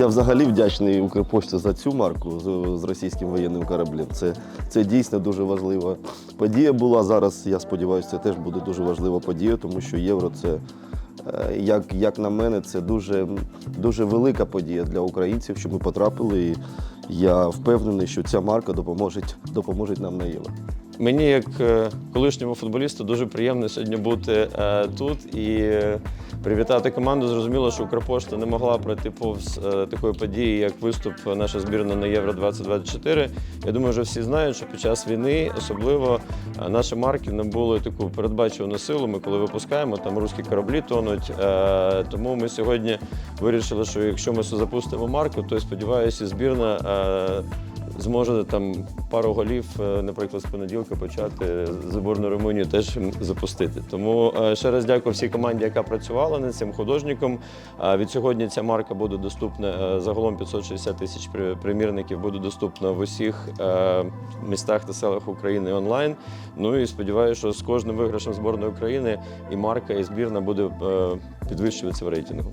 Я взагалі вдячний Укрпошті за цю марку з, російським воєнним кораблем. Це, це дійсно дуже важлива подія була. Зараз я сподіваюся, це теж буде дуже важлива подія, тому що євро це. е, Як, як на мене, це дуже, дуже велика подія для українців, що ми потрапили. І я впевнений, що ця марка допоможе, допоможе нам на євро. Мені, як е, колишньому футболісту, дуже приємно сьогодні бути е, тут і привітати команду. Зрозуміло, що Укрпошта не могла пройти повз е, такої події, як виступ наша збірна на Євро 2024. Я думаю, вже всі знають, що під час війни особливо наші марки набули таку передбачувану силу. Ми коли випускаємо, там руські кораблі тонуть. Тому ми сьогодні вирішили, що якщо ми запустимо марку, то сподіваюся, збірна. Зможе там пару голів, е, наприклад, з понеділка почати зборну Румунію теж запустити. Тому е, ще раз дякую всій команді, яка працювала над цим художником. Від сьогодні ця марка буде доступна е, загалом 560 тисяч примірників буде доступна в усіх містах та селах України онлайн. Ну і сподіваюся, що з кожним виграшем зборної України і марка, і збірна буде підвищуватися в рейтингу.